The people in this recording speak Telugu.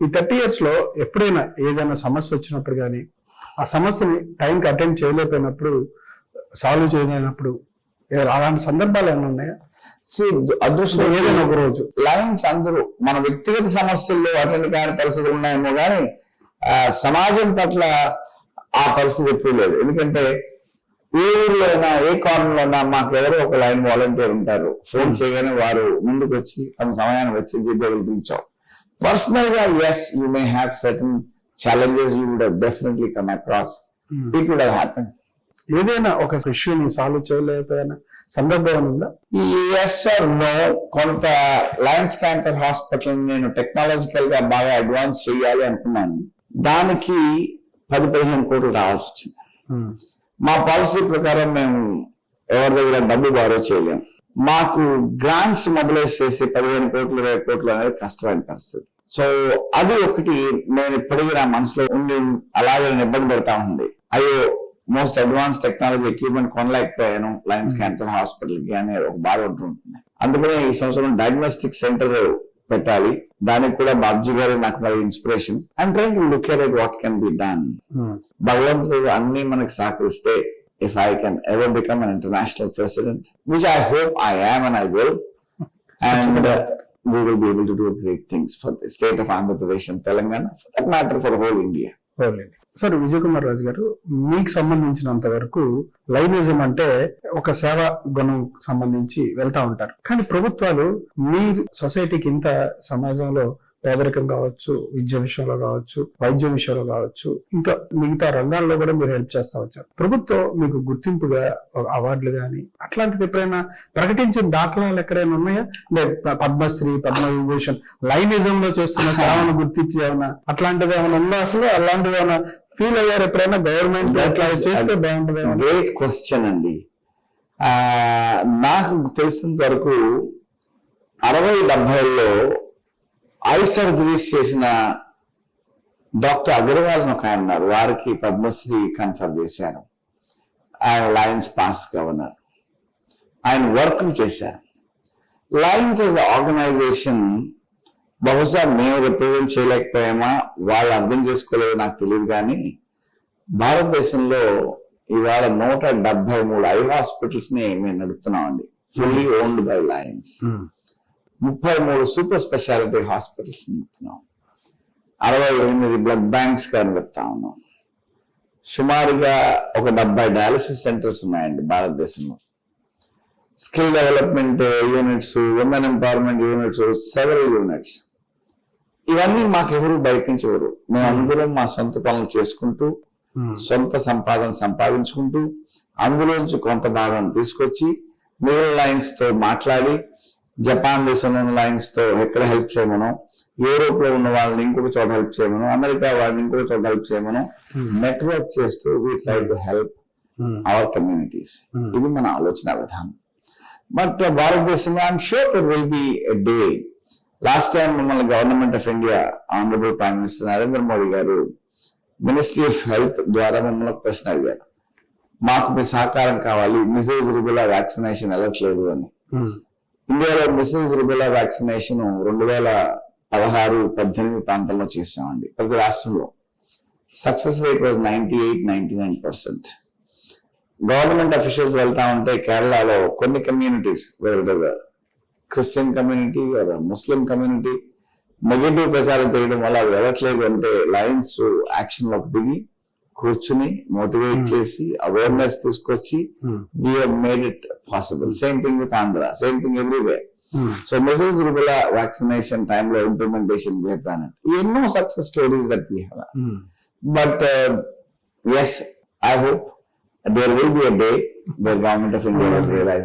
ఈ థర్టీ ఇయర్స్లో ఎప్పుడైనా ఏదైనా సమస్య వచ్చినప్పుడు కానీ ఆ సమస్యని టైంకి అటెండ్ చేయలేకపోయినప్పుడు సాల్వ్ చేయలేనప్పుడు అలాంటి సందర్భాలు ఏమైనా ఉన్నాయా? అదృష్టం ఏదైనా ఒక రోజు. లయన్స్ అందరూ మన వ్యక్తిగత సమస్యల్లో అటెండ్ కాని పరిస్థితులు ఉన్నాయేమో కానీ ఆ, సమాజం పట్ల ఆ పరిస్థితి ఎప్పుడు లేదు. ఎందుకంటే ఏ ఊర్లో అయినా ఏ కార్నర్లో అయినా మాకు ఎవరో ఒక లైన్ వాలంటీర్ ఉంటారు. ఫోన్ చేయగానే వారు ముందుకు వచ్చి తమ సమయాన్ని వెచ్చించి రీచ్ పర్సనల్గా yes you may have certain challenges you would definitely come across it would happen ఏదైనా ఒక ఇష్యూని సాల్వ్ చేయలేకపోయిన సందర్భం ఉందా? ఎస్ సార్ నో కొంత లయన్స్ క్యాన్సర్ హాస్పిటల్ నేను టెక్నాలజికల్గా బాగా అడ్వాన్స్ చేయాలి అనుకున్నాను. దానికి పది పదిహేను కోట్లు రావాల్సి వచ్చింది. మా పాలసీ ప్రకారం మేము ఎవరి దగ్గర డబ్బు బారో చేయలేము మాకు గ్రాంట్స్ మొబిలైజ్ చేసి పదిహేను కోట్లు ఇరవై కోట్లు అనేది కష్టమైన పరిస్థితి. సో అది ఒకటి నేను ఇప్పటికీ నా మనసులో ఉండి అలాగే నేను ఇబ్బంది పెడతా ఉంది. అయ్యో మోస్ట్ అడ్వాన్స్ టెక్నాలజీ ఎక్విప్మెంట్ కొనలేకపోయాను లయన్స్ క్యాన్సర్ హాస్పిటల్కి అనే ఒక బాధ ఉంటుంటుంది అందుకనే ఈ సంవత్సరం డయాగ్నోస్టిక్ సెంటర్ పెట్టాలి. దానికి కూడా బాబ్జీ గారు నాకు మరి inspiration and train look at what can be done భగవంతుడు అన్ని మనకు సహకరిస్తే if I can ever become an international president which I hope I am and I will and we will be able to do great things for the state of Andhra Pradesh and Telangana for that matter for whole India అవునండి సార్ విజయ్ కుమార్ రాజు గారు మీకు సంబంధించినంత వరకు లైనిజం అంటే ఒక సేవా గుణం సంబంధించి వెళ్తా ఉంటారు. కానీ ప్రభుత్వాలు మీ సొసైటీకి ఇంత సమాజంలో పేదరికం కావచ్చు విద్య విషయంలో కావచ్చు వైద్యం విషయంలో కావచ్చు ఇంకా మిగతా రంగాల్లో కూడా మీరు హెల్ప్ చేస్తా వచ్చారు. ప్రభుత్వం మీకు గుర్తింపుగా అవార్డులు కానీ అట్లాంటిది ఎప్పుడైనా ప్రకటించిన దాఖలాలు ఎక్కడైనా ఉన్నాయా? అంటే పద్మశ్రీ పద్మవిభూషణ్ లైనిజం లో చేస్తున్న సేవను గుర్తించి ఏమైనా అట్లాంటిది ఏమైనా ఉందా అసలు? అలాంటిది ఏమైనా ఫీల్ అయ్యారు ఎప్పుడైనా? గవర్నమెంట్ అట్లా చేస్తే బాగుంటుంది గ్రేట్ క్వశ్చన్ అండి. ఆ, నాకు తెలిసినంత వరకు అరవై డెబ్బైలో ఐ సర్జరీస్ చేసిన డాక్టర్ అగర్వాల్ ఒక ఆయన ఉన్నారు వారికి పద్మశ్రీ కన్ఫర్ చేశారు. ఆయన లయన్స్ పాస్ గవర్నర్. ఆయన వర్క్ చేశారు. లయన్స్ యాజ్ ఆర్గనైజేషన్ బహుశా మేము రిప్రజెంట్ చేయలేకపోయామా? వాళ్ళు అర్థం చేసుకోలేదో నాకు తెలియదు కానీ భారతదేశంలో ఇవాళ నూట డెబ్బై మూడు ఐ హాస్పిటల్స్ని మేము నడుపుతున్నామండి. ఫుల్లీ ఓన్డ్ బై లయన్స్ ముప్పై మూడు సూపర్ స్పెషాలిటీ హాస్పిటల్స్ నడుపుతున్నాం అరవై ఎనిమిది బ్లడ్ బ్యాంక్స్ నడుపుతా ఉన్నాం. సుమారుగా ఒక డెబ్బై డయాలసిస్ సెంటర్స్ ఉన్నాయండి భారతదేశంలో. Skill development units women empowerment units several units. ఇవన్నీ మాకెవరు బయట నుంచి ఎవరు మేమందరం మా సొంత పనులు చేసుకుంటూ సొంత సంపాదన సంపాదించుకుంటూ అందులోంచి కొంత భాగం తీసుకొచ్చి మిగిలిన లైన్స్తో మాట్లాడి జపాన్ దేశంలో ఉన్న లైన్స్తో ఎక్కడ హెల్ప్ చేయమను యూరోప్లో ఉన్న వాళ్ళని ఇంకొక చోట హెల్ప్ చేయమను అమెరికా వాళ్ళని ఇంకొక చోట హెల్ప్ చేయమను నెట్వర్క్ చేస్తూ we try to help our communities Hmm. ఇది మన ఆలోచన విధానం. బట్ భారతదేశంలో I'm sure there will be a day last time మమ్మల్ని government of India honourable prime minister Narendra Modi గారు మినిస్ట్రీ ఆఫ్ హెల్త్ ద్వారా మమ్మల్ని ప్రశ్న అడిగారు. మాకు మీ సహకారం కావాలి మిసిల్స్ రుబులా వ్యాక్సినేషన్ వెళ్ళట్లేదు అని. ఇండియాలో మిసిల్స్ రుబెలా వ్యాక్సినేషన్ రెండు వేల పదహారు పద్దెనిమిది ప్రాంతంలో చేసామండి ప్రతి రాష్ట్రంలో success rate was ninety eight ninety nine percent. Government officials వెళ్తా ఉంటే కేరళలో కొన్ని communities Christian community Muslim community negative ప్రచారం చేయడం వల్ల అది వెళ్ళట్లేదు అంటే లయన్స్ యాక్షన్లోకి దిగి కూర్చుని మోటివేట్ చేసి అవేర్నెస్ తీసుకొచ్చి made it possible same thing with Andhra same thing everywhere so measles rubella vaccination టైంలో ఇంప్లిమెంటేషన్ ఎన్నో success stories that we have But yes, I hope there will be a day where government of India will realize